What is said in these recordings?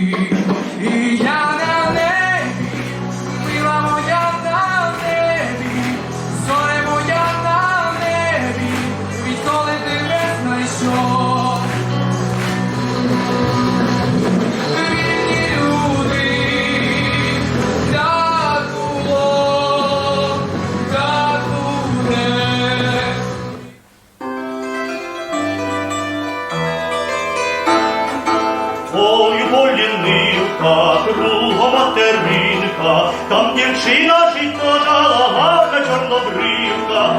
І полінивка, кругом материнка, там дівчина жито жала, гарна чорнобривка.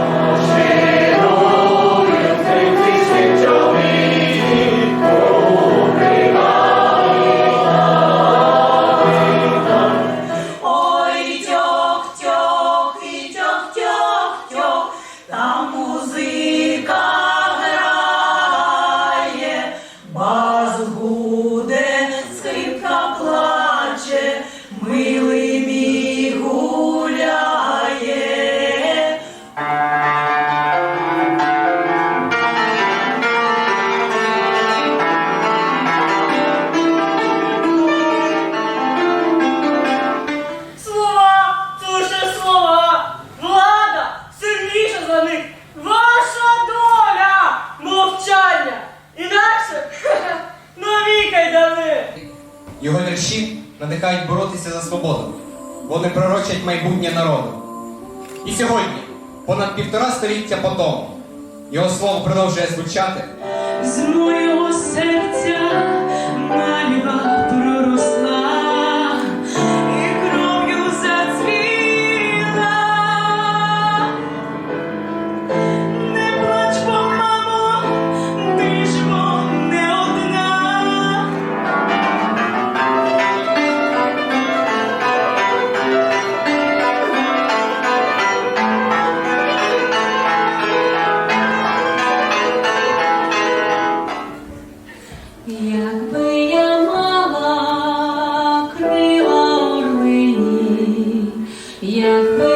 Його вірші надихають боротися за свободу. Вони пророчать майбутнє народу. І сьогодні, понад півтора століття по тому, його слово продовжує звучати. З моєго серця Якби я мала крила орлині, якби